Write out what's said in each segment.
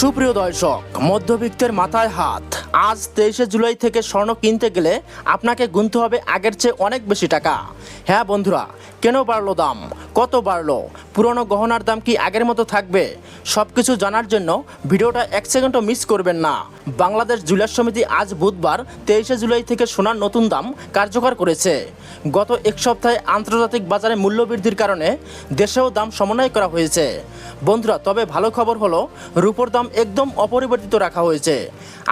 সুপ্রিয় দর্শক, মধ্যবিত্তের মাথায় হাত। আজ তেইশে জুলাই থেকে স্বর্ণ কিনতে গেলে আপনাকে গুনতে হবে আগের চেয়ে অনেক বেশি টাকা। হ্যাঁ বন্ধুরা, কেন বাড়লো দাম? কত বাড়লো? পুরনো গহনার দাম কি আগের মতো থাকবে? সব কিছু জানার জন্য ভিডিওটা এক সেকেন্ডও মিস করবেন না। বাংলাদেশ জুয়েলার সমিতি আজ বুধবার তেইশে জুলাই থেকে সোনার নতুন দাম কার্যকর করেছে। গত এক সপ্তাহে আন্তর্জাতিক বাজারে মূল্য বৃদ্ধির কারণে দেশেও দাম সমন্বয় করা হয়েছে। বন্ধুরা, তবে ভালো খবর হলো, রূপোর দাম একদম অপরিবর্তিত রাখা হয়েছে।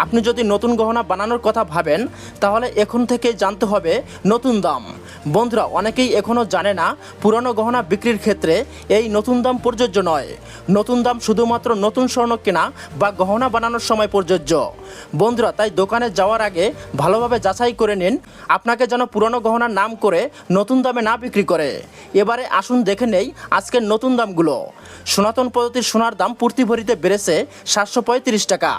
আপনি যদি নতুন গহনা বানানোর কথা ভাবেন, তাহলে এখন থেকে জানতে হবে নতুন দাম। বন্ধুরা, অনেকেই এখনও জানে না পুরনো গহনা বিক্রির ক্ষেত্রে এই নতুন দাম প্রযোজ্য নয়। নতুন দাম শুধুমাত্র নতুন স্বর্ণ কেনা বা গহনা বানানোর সময় প্রযোজ্য। বন্ধুরা, তাই দোকানে যাওয়ার আগে ভালোভাবে যাচাই করে নিন, আপনাকে যেন পুরনো গহনার নাম করে নতুন দামে না বিক্রি করে। এবারে আসুন দেখে নেই আজকের নতুন দামগুলো। সনাতন পদ্ধতির সোনার দাম প্রতি ভরিতে বেড়েছে সাতশো পঁয়ত্রিশ টাকা।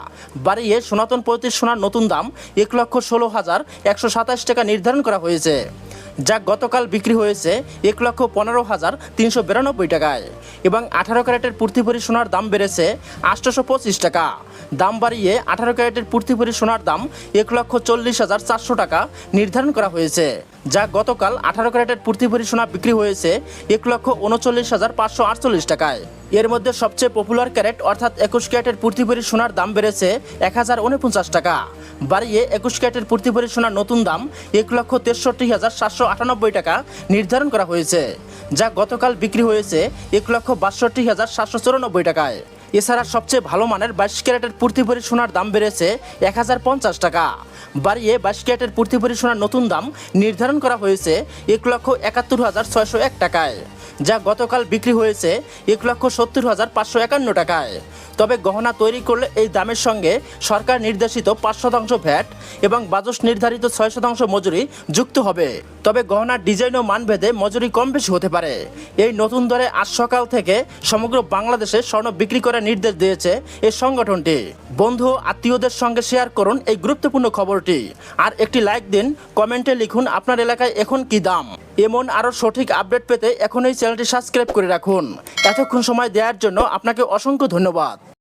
বাড়িয়ে সনাতন পদ্ধতির সোনার নতুন দাম এক লক্ষ ষোলো হাজার একশো সাতাশ টাকা নির্ধারণ করা হয়েছে। যা গতকাল বিক্রি হয়েছে এক লক্ষ পনেরো হাজার তিনশো বিরানব্বই টাকায় এবং আঠারো ক্যারেটের পূর্তিভরি সোনার দাম বেড়েছে আটশোশো পঁচিশ টাকা। দাম বাড়িয়ে আঠারো ক্যারেটের পূর্তিভরি সোনার দাম এক লক্ষ চল্লিশ হাজার চারশো টাকা নির্ধারণ করা হয়েছে। যা গতকাল আঠারো ক্যারেটের পূর্তিভরি সোনা বিক্রি হয়েছে এক লক্ষ উনচল্লিশ হাজার পাঁচশো আটচল্লিশ টাকায়। এর মধ্যে সবচেয়ে পপুলার ক্যারেট অর্থাৎ একুশ ক্যারেটের পূর্তিভরি সোনার দাম বেড়েছে এক হাজার উনপঞ্চাশ টাকা। বাড়িয়ে একুশ ক্যারেটের পূর্তিভরি সোনার নতুন দাম এক লক্ষ তেষট্টি হাজার সাতশো আটানব্বই টাকা নির্ধারণ করা হয়েছে, যা গতকাল বিক্রি হয়েছে এক লক্ষ বাষট্টি হাজার সাতশো চুরানব্বই টাকায়। এছাড়া সবচেয়ে ভালো মানের বাইশ ক্যারেটের পূর্তিভরি সোনার দাম বেড়েছে এক হাজার পঞ্চাশ টাকা। বাড়িয়ে বাইশ ক্যারেটের পূর্তিভরি সোনার নতুন দাম নির্ধারণ করা হয়েছে এক লক্ষ একাত্তর হাজার ছয়শো এক টাকায়। যা গতকাল বিক্রি হয়েছে এক লক্ষ সত্তর হাজার পাঁচশো একান্ন টাকায়। তবে গহনা তৈরি করলে এই দামের সঙ্গে সরকার নির্দেশিত পাঁচ শতাংশ ভ্যাট এবং বাজস নির্ধারিত ছয় শতাংশ মজুরি যুক্ত হবে। তবে গহনার ডিজাইন ও মানভেদে মজুরি কম বেশি হতে পারে। এই নতুন দরে আজ সকাল থেকে সমগ্র বাংলাদেশে স্বর্ণ বিক্রি করার নির্দেশ দিয়েছে এই সংগঠনটি। বন্ধু আত্মীয়দের সঙ্গে শেয়ার করুন এই গুরুত্বপূর্ণ খবরটি। আর একটি লাইক দিন, কমেন্টে লিখুন আপনার এলাকায় এখন কি দাম। এমন আরও সঠিক আপডেট পেতে এখন এই চ্যানেলটি সাবস্ক্রাইব করে রাখুন। এতক্ষণ সময় দেওয়ার জন্য আপনাকে অসংখ্য ধন্যবাদ।